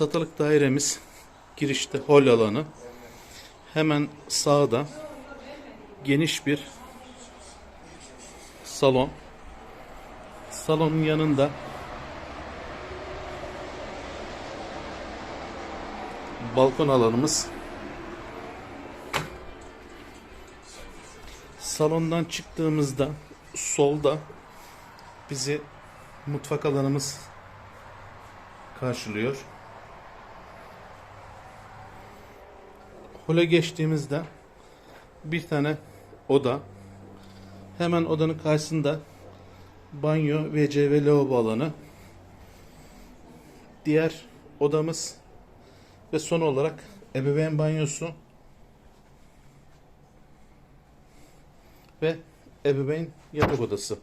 Satılık dairemiz girişte hol alanı. Hemen sağda geniş bir salon. Salonun yanında balkon alanımız. Salondan çıktığımızda solda bizi mutfak alanımız karşılıyor. Hole geçtiğimizde bir tane oda. Hemen odanın karşısında banyo, WC ve lavabo alanı. Diğer odamız ve son olarak ebeveyn banyosu ve ebeveyn yatak odası.